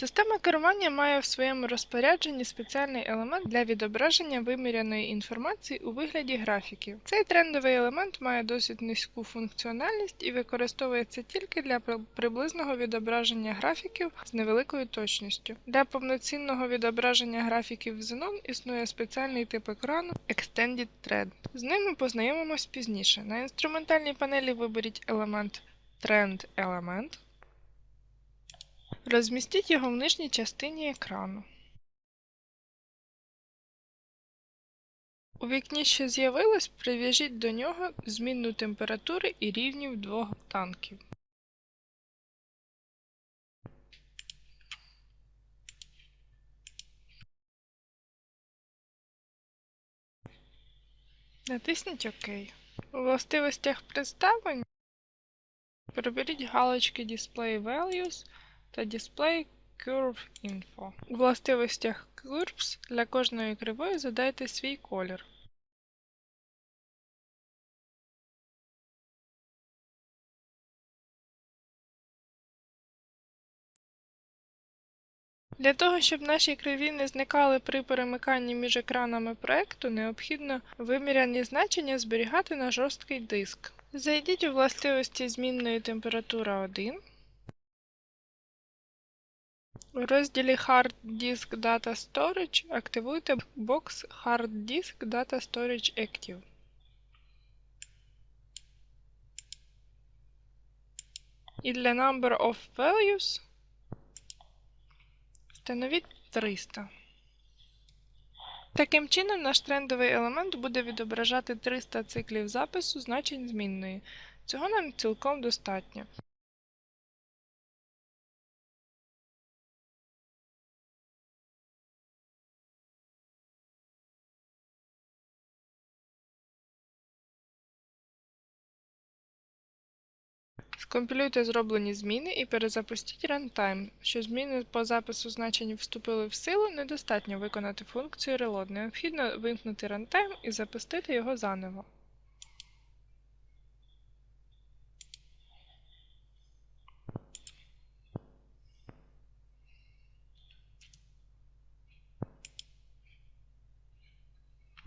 Система керування має в своєму розпорядженні спеціальний елемент для відображення виміряної інформації у вигляді графіків. Цей трендовий елемент має досить низьку функціональність і використовується тільки для приблизного відображення графіків з невеликою точністю. Для повноцінного відображення графіків в Xenon існує спеціальний тип екрану Extended Trend. З ним ми познайомимось пізніше. На інструментальній панелі виберіть елемент Trend Element. Розмістіть його в нижній частині екрану. У вікні, що з'явилось, прив'яжіть до нього змінну температури і рівнів двох танків. Натисніть ОК. У властивостях представлення Переберіть галочки Display Values та Display Curve Info. У властивостях Curves для кожної кривої задайте свій колір. Для того, щоб наші криві не зникали при перемиканні між екранами проекту, необхідно виміряні значення зберігати на жорсткий диск. Зайдіть у властивості змінної температура 1. У розділі Hard Disk Data Storage активуйте бокс Hard Disk Data Storage Active. І для Number of Values встановіть 300. Таким чином, наш трендовий елемент буде відображати 300 циклів запису значень змінної. Цього нам цілком достатньо. Скомпілюйте зроблені зміни і перезапустіть рантайм, що зміни по запису значень вступили в силу, недостатньо виконати функцію reload. Необхідно вимкнути рантайм і запустити його заново.